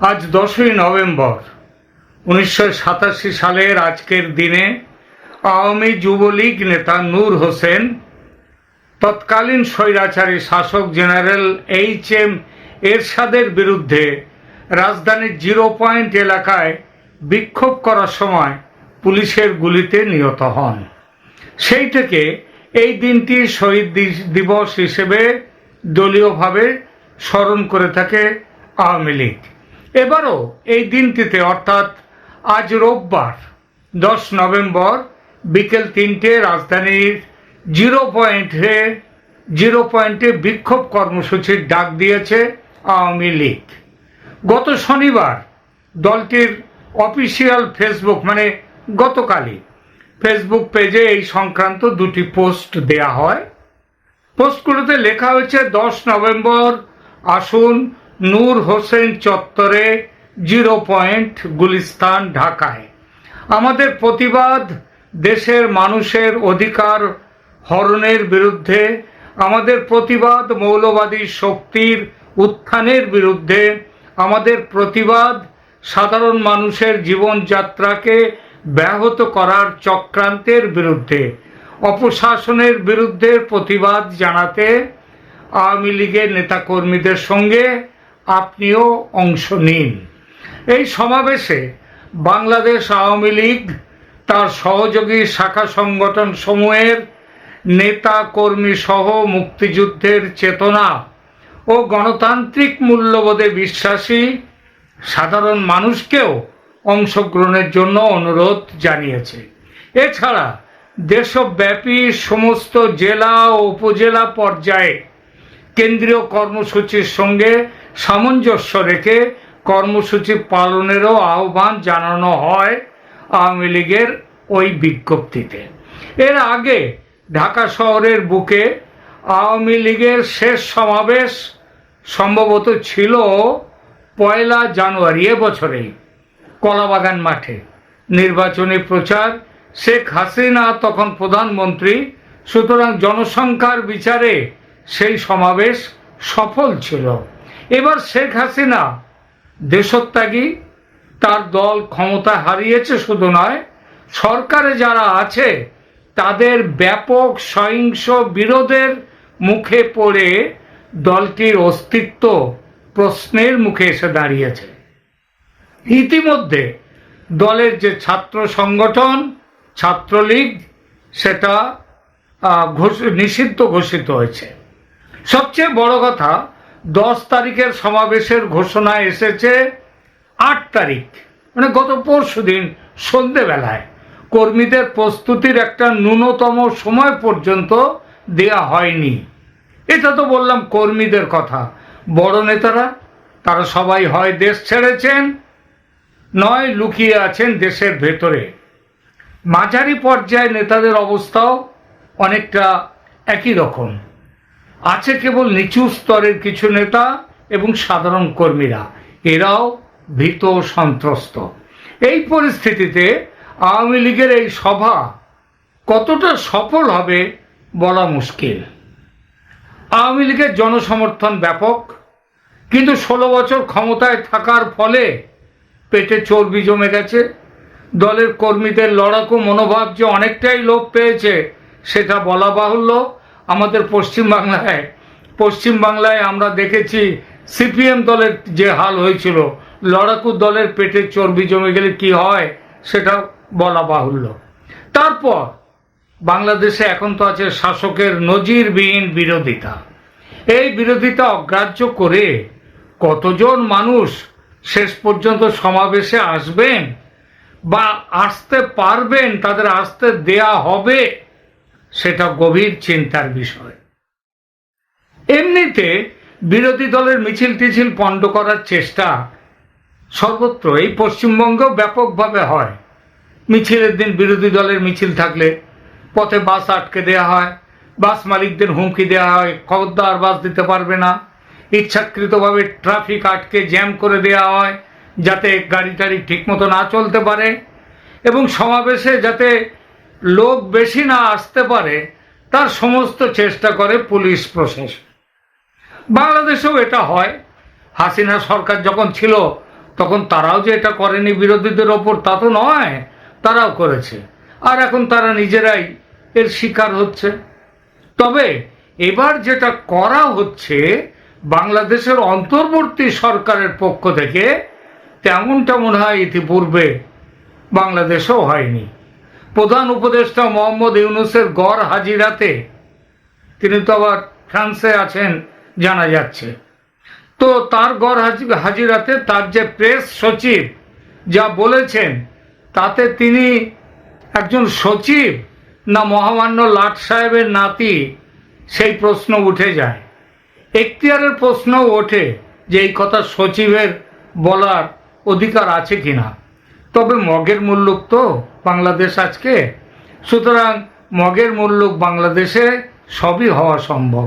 আজ দশই নভেম্বর, উনিশশো সাতাশি সালের আজকের দিনে আওয়ামী যুবলীগ নেতা নূর হোসেন, তৎকালীন স্বৈরাচারী শাসক জেনারেল এইচ এম এরশাদের বিরুদ্ধে রাজধানীর জিরো পয়েন্ট এলাকায় বিক্ষোভ করার সময় পুলিশের গুলিতে নিহত হন। সেই থেকে এই দিনটি শহীদ দিবস হিসেবে দলীয়ভাবে স্মরণ করে থাকে আওয়ামী লীগ। এবারও এই দিনটিতে, অর্থাৎ আজ রোববার, দশ নভেম্বর, বিকেল তিনটে, রাজধানীর জিরো পয়েন্টে জিরো পয়েন্টে বিক্ষোভ কর্মসূচির ডাক দিয়েছে আওয়ামী লীগ। গত শনিবার দলটির অফিসিয়াল ফেসবুক মানে গতকালই ফেসবুক পেজে এই সংক্রান্ত দুটি পোস্ট দেয়া হয়। পোস্টগুলোতে লেখা হয়েছে, দশ নভেম্বর আসুন নূর হোসেন চত্বরে জিরো পয়েন্ট গুলিস্তান, ঢাকায়। আমাদের প্রতিবাদ দেশের মানুষের অধিকার হরণের বিরুদ্ধে, আমাদের প্রতিবাদ মৌলবাদী শক্তির উত্থানের বিরুদ্ধে, আমাদের প্রতিবাদ সাধারণ মানুষের জীবনযাত্রাকে ব্যাহত করার চক্রান্তের বিরুদ্ধে, অপশাসনের বিরুদ্ধে প্রতিবাদ জানাতে আওয়ামী লীগের নেতাকর্মীদের সঙ্গে আপনিও অংশ নিন। এই সমাবেশে বাংলাদেশ আওয়ামী লীগ তার সহযোগী শাখা সংগঠন সমূহের নেতা কর্মী সহ মুক্তিযুদ্ধের চেতনা ও গণতান্ত্রিক মূল্যবোধে বিশ্বাসী সাধারণ মানুষকেও অংশগ্রহণের জন্য অনুরোধ জানিয়েছে। এছাড়া দেশব্যাপী সমস্ত জেলা ও উপজেলা পর্যায়ে কেন্দ্রীয় কর্মসূচির সঙ্গে সামঞ্জস্য রেখে কর্মসূচি পালনেরও আহ্বান জানানো হয় আওয়ামী লীগের ওই বিজ্ঞপ্তিতে। এর আগে ঢাকা শহরের বুকে আওয়ামী লীগের শেষ সমাবেশ সম্ভবত ছিল পয়লা জানুয়ারি এবছরেই কলাবাগান মাঠে। নির্বাচনী প্রচার, শেখ হাসিনা তখন প্রধানমন্ত্রী, সুতরাং জনসংখ্যার বিচারে সেই সমাবেশ সফল ছিল। এবার শেখ হাসিনা দেশত্যাগী, তার দল ক্ষমতা হারিয়েছে শুধু নয়, সরকারে যারা আছে, তাদের ব্যাপক সহিংস বিরোধের মুখে পড়ে দলটির অস্তিত্ব প্রশ্নের মুখে এসে দাঁড়িয়েছে। ইতিমধ্যে দলের যে ছাত্র সংগঠন, ছাত্রলীগ, সেটা ঘোষ- নিষিদ্ধ ঘোষিত হয়েছে। সবচেয়ে বড় কথা দশ তারিখের সমাবেশের ঘোষণা এসেছে আট তারিখ মানে গত পরশু দিন সন্ধেবেলায়। কর্মীদের প্রস্তুতির একটা ন্যূনতম সময় পর্যন্ত দেয়া হয়নি। এটা তো বললাম কর্মীদের কথা। বড় নেতারা, তারা সবাই হয় দেশ ছেড়েছেন, নয় লুকিয়ে আছেন দেশের ভেতরে। মাঝারি পর্যায়ে নেতাদের অবস্থাও অনেকটা একই রকম। আছে কেবল নিচু স্তরের কিছু নেতা এবং সাধারণ কর্মীরা। এরাও ভীত সন্ত্রস্ত। এই পরিস্থিতিতে আওয়ামী লীগের এই সভা কতটা সফল হবে বলা মুশকিল। আওয়ামী লীগের জনসমর্থন ব্যাপক, কিন্তু ষোলো বছর ক্ষমতায় থাকার ফলে পেটে চর্বি জমে গেছে। দলের কর্মীদের লড়াকু মনোভাব যে অনেকটাই লোপ পেয়েছে, সেটা বলা বাহুল্য। আমাদের পশ্চিমবাংলায়। পশ্চিমবাংলায় আমরা দেখেছি সিপিএম দলের যে হাল হয়েছিল, লড়াকু দলের পেটে চর্বি জমে গেলে কি হয় সেটা বলা বাহুল্য। তারপর বাংলাদেশে এখন তো আছে শাসকের নজিরবিহীন বিরোধিতা। এই বিরোধিতা অগ্রাহ্য করে কতজন মানুষ শেষ পর্যন্ত সমাবেশে আসবেন বা আসতে পারবেন, তাদের আসতে দেয়া হবে সেটা গভীর চিন্তার বিষয়। এমনিতে বিরোধী দলের মিছিল টিছিল পণ্ড করার চেষ্টা সর্বত্র, এই পশ্চিমবঙ্গেও ব্যাপকভাবে হয়। মিছিলের দিন বিরোধী দলের মিছিল থাকলে পথে বাস আটকে দেওয়া হয়, বাস মালিকদের হুমকি দেওয়া হয়, খবরদার বাস দিতে পারবে না, ইচ্ছাকৃতভাবে ট্রাফিক আটকে জ্যাম করে দেওয়া হয়, যাতে গাড়ি টাড়ি ঠিকমতো না চলতে পারে এবং সমাবেশে যাতে লোক বেশি না আসতে পারে, তার সমস্ত চেষ্টা করে পুলিশ প্রশাসন। বাংলাদেশেও এটা হয়। হাসিনা সরকার যখন ছিল, তখন তারাও যে এটা করেনি বিরোধীদের ওপর, তা তো নয়, তারাও করেছে। আর এখন তারা নিজেরাই এর শিকার হচ্ছে। তবে এবার যেটা করা হচ্ছে, বাংলাদেশের অন্তর্বর্তী সরকারের পক্ষ থেকে তেমনটা মনে হয় ইতিপূর্বে বাংলাদেশেও হয়নি। প্রধান উপদেষ্টা মোহাম্মদ ইউনুসের গড় হাজিরাতে তিনি তো আবার ফ্রান্সে আছেন জানা যাচ্ছে। তো তার গড় হাজি- হাজিরাতে তার যে প্রেস সচিব যা বলেছেন, তাতে তিনি একজন সচিব না মহামান্য লাট সাহেবের নাতি, সেই প্রশ্ন উঠে যায়। এখতিয়ারের প্রশ্ন ওঠে যে এই কথা সচিবের বলার অধিকার আছে কিনা। তবে মগের মূল্যক তো বাংলাদেশ আজকে। সুতরাং মগের মূল্যক বাংলাদেশে সবই হওয়া সম্ভব।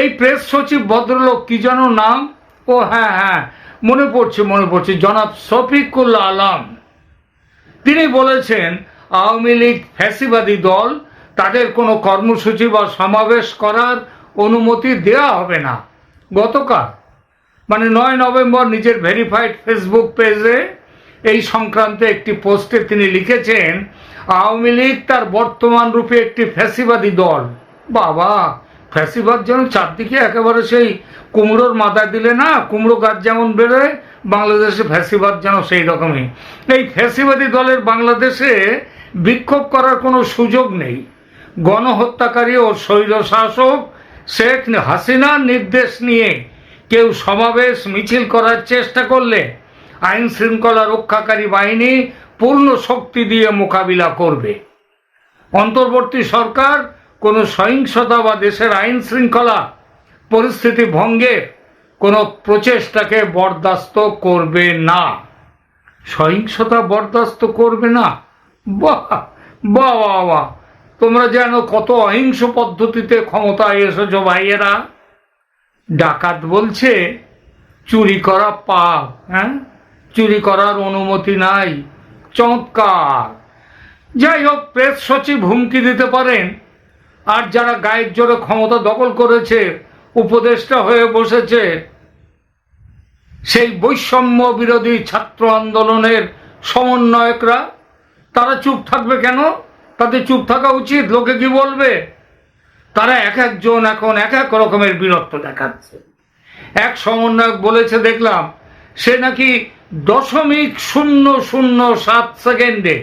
এই প্রেস সচিব ভদ্রলোক কি যেন নাম? ও হ্যাঁ হ্যাঁ মনে পড়ছে মনে পড়ছে, জনাব শফিকুল আলম। তিনি বলেছেন, আওয়ামী লীগ ফ্যাসিবাদী দল, তাদের কোনো কর্মসূচি বা সমাবেশ করার অনুমতি দেওয়া হবে না। গতকাল মানে নয় নভেম্বর, নিজের ভেরিফাইড ফেসবুক পেজে এই সংক্রান্ত একটি পোস্টে তিনি লিখেছেন, আওয়ামী লীগ তার বর্তমান রূপে একটি ফ্যাসিবাদী দল। বাবা, ফ্যাসিবাদ যেন চারদিকে একেবারে সেই কুমড়োর মাথা দিলে না, কুমড়ো গাছ যেমন বেরোয়, বাংলাদেশে ফ্যাসিবাদ যেন সেই রকমই। এই ফ্যাসিবাদী দলের বাংলাদেশে বিক্ষোভ করার কোনো সুযোগ নেই। গণহত্যাকারী ও স্বৈর শাসক শেখ হাসিনার নির্দেশ নিয়ে কেউ সমাবেশ মিছিল করার চেষ্টা করলে আইন শৃঙ্খলা রক্ষাকারী বাহিনী পূর্ণ শক্তি দিয়ে মোকাবিলা করবে। অন্তর্বর্তী সরকার কোনো সহিংসতা বা দেশের আইন শৃঙ্খলা পরিস্থিতি ভঙ্গের কোনো প্রচেষ্টাকে বরদাস্ত করবে না। সহিংসতা বরদাস্ত করবে না? বাহ বাহ বাহ তোমরা যেন কত অহিংস পদ্ধতিতে ক্ষমতায় এসেছ ভাইয়েরা। ডাকাত বলছে, চুরি করা পাপ হ্যাঁ? চুরি করার অনুমতি নাই। চমৎকার। যাই হোক, প্রেস সচিব হুমকি দিতে পারেন। আর যারা গায়ের জোরে ক্ষমতা দখল করেছে, উপদেষ্টা হয়ে বসেছে, সেই বৈষম্য বিরোধী ছাত্র আন্দোলনের সমন্বয়করা, তারা চুপ থাকবে কেন? তাদের চুপ থাকা উচিত। লোকে কি বলবে? তারা এক একজন এখন এক এক রকমের বীরত্ব দেখাচ্ছে। এক সমন্বয়ক বলেছে, দেখলাম, সে নাকি দশমিক শূন্য শূন্য সাত সেকেন্ডে।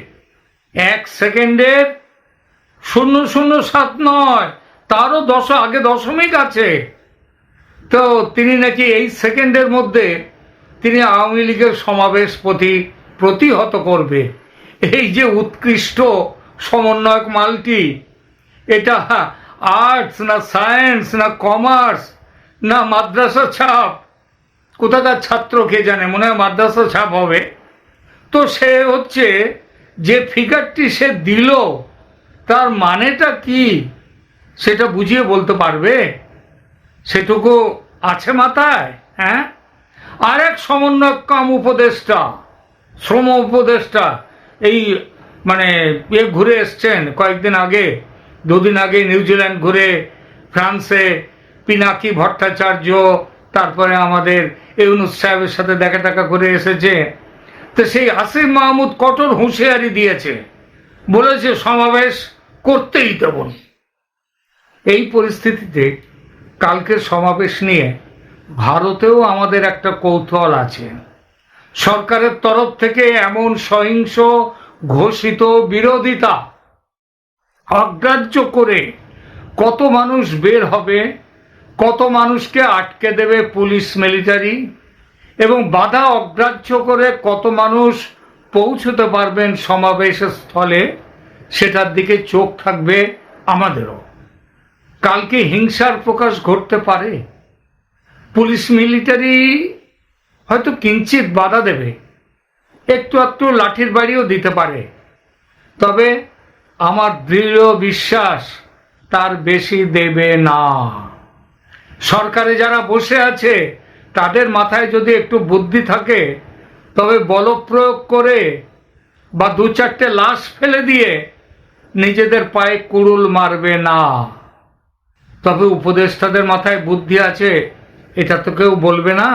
এক সেকেন্ডের শূন্য শূন্য সাত নয়, তারও দশ, আগে দশমিক আছে। তো তিনি নাকি এই সেকেন্ডের মধ্যে তিনি আওয়ামী লীগের সমাবেশ প্রতি প্রতিহত করবে। এই যে উৎকৃষ্ট সমন্বয়ক মালটি, এটা আর্টস না সায়েন্স না কমার্স না মাদ্রাসা ছাপ কোথাকার ছাত্র কে জানে? মনে হয় মাদ্রাসা ছাপ হবে। তো সে হচ্ছে যে ফিগারটি সে দিল, তার মানেটা কি সেটা বুঝিয়ে বলতে পারবে? সেটুকু আছে মাথায় হ্যাঁ? আর এক সমন্বয়ক কাম উপদেষ্টা, শ্রম উপদেষ্টা, এই মানে এ ঘুরে এসছেন কয়েকদিন আগে, দুদিন আগে নিউজিল্যান্ড ঘুরে ফ্রান্সে পিনাকি ভট্টাচার্য তারপরে আমাদের ইউনুস সাহেবের সাথে দেখা টাকা করে এসেছে। তো সেই আসিফ মাহমুদ কঠোর হুঁশিয়ারি দিয়েছে। বলেছে, সমাবেশ করতেই দেব এই পরিস্থিতিতে কালকের সমাবেশ নিয়ে ভারতেও আমাদের একটা কৌতূহল আছে। সরকারের তরফ থেকে এমন সহিংস, ঘোষিত বিরোধিতা অগ্রাহ্য করে কত মানুষ বের হবে কত মানুষকে আটকে দেবে পুলিশ মিলিটারি? এবং বাধা অগ্রাহ্য করে কত মানুষ পৌঁছতে পারবেন সমাবেশ স্থলে সেটার দিকে চোখ থাকবে আমাদেরও। কালকে হিংসার প্রকাশ ঘটতে পারে। পুলিশ মিলিটারি হয়তো কিঞ্চিত বাধা দেবে। একটু একটু লাঠির বাড়িও দিতে পারে। তবে আমার দৃঢ় বিশ্বাস, তার বেশি দেবে না। সরকারে যারা বসে আছে, তাদের মাথায় যদি একটু বুদ্ধি থাকে, তবে বলপ্রয়োগ করে বা দু চারটে লাশ ফেলে দিয়ে নিজেদের পায়ে কুড়ুল মারবে না। তবে উপদেষ্টাদের মাথায় বুদ্ধি আছে, এটা তো কেউ বলবে না।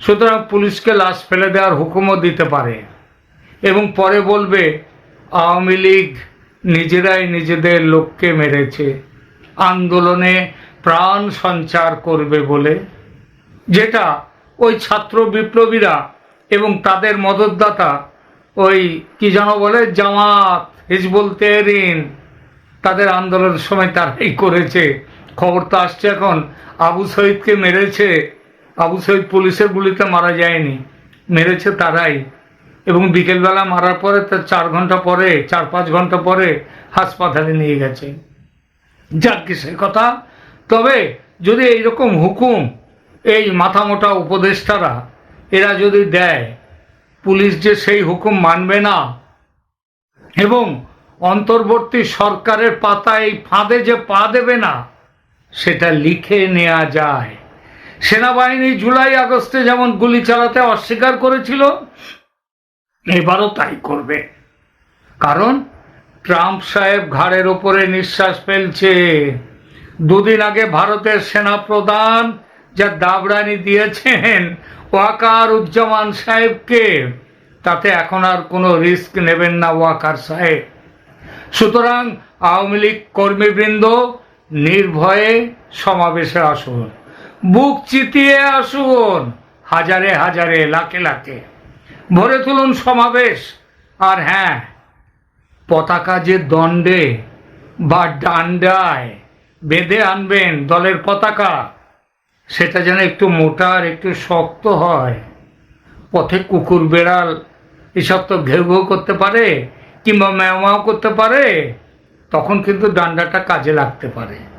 সুতরাং পুলিশকে লাশ ফেলে দেওয়ার হুকুমও দিতে পারে। এবং পরে বলবে, আওয়ামী লীগ নিজেরাই নিজেদের লোককে মেরেছে। আন্দোলনে প্রাণ সঞ্চার করবে বলে, যেটা ওই ছাত্র বিপ্লবীরা এবং তাদের মদতদাতা ওই, কি যেন বলে, জামাত, হিজবুল তেহরিন, তাদের আন্দোলনের সময় তারাই করেছে। খবর তো আসছে এখন, আবু সঈদকে মেরেছে, আবু সঈদ পুলিশের গুলিতে মারা যায়নি, মেরেছে তারাই। এবং বিকেলবেলা মারার পরে তার চার ঘণ্টা পরে, চার পাঁচ ঘণ্টা পরে হাসপাতালে নিয়ে গেছে। যাক কি সে কথা তবে যদি এইরকম হুকুম এই মাথামোটা উপদেষ্টারা, এরা যদি দেয়, পুলিশ যে সেই হুকুম মানবে না, এবং অন্তর্বর্তী সরকারের পাতায় এই ফাঁদে যে পা দেবে না, সেটা লিখে নেওয়া যায়। সেনাবাহিনী জুলাই আগস্টে যেমন গুলি চালাতে অস্বীকার করেছিল, এবারও তাই করবে। কারণ ট্রাম্প সাহেব ঘাড়ের ওপরে নিঃশ্বাস ফেলছে। দুদিন আগে ভারতের সেনা প্রধান যা দাবরানি দিয়েছেন ওয়াকার উজ্জামান সাহেবকে, তাতে এখন আর কোনো রিস্ক নেবেন না ওয়াকার সাহেব। সুতরাং আওয়ামী লীগ কর্মীবৃন্দ নির্ভয়ে সমাবেশে আসুন, বুক চিতিয়ে আসুন, হাজারে হাজারে, লাখে লাখে। ভরে তুলুন সমাবেশ। আর হ্যাঁ পতাকা যে দণ্ডে বা ডান্ডায় বেঁধে আনবেন দলের পতাকা। সেটা যেন একটু মোটা আর একটু শক্ত হয়। পথে কুকুর, বেড়াল এসব তো ঘেউ ঘেউ করতে পারে কিংবা ম্যাও করতে পারে, তখন কিন্তু ডান্ডাটা কাজে লাগতে পারে।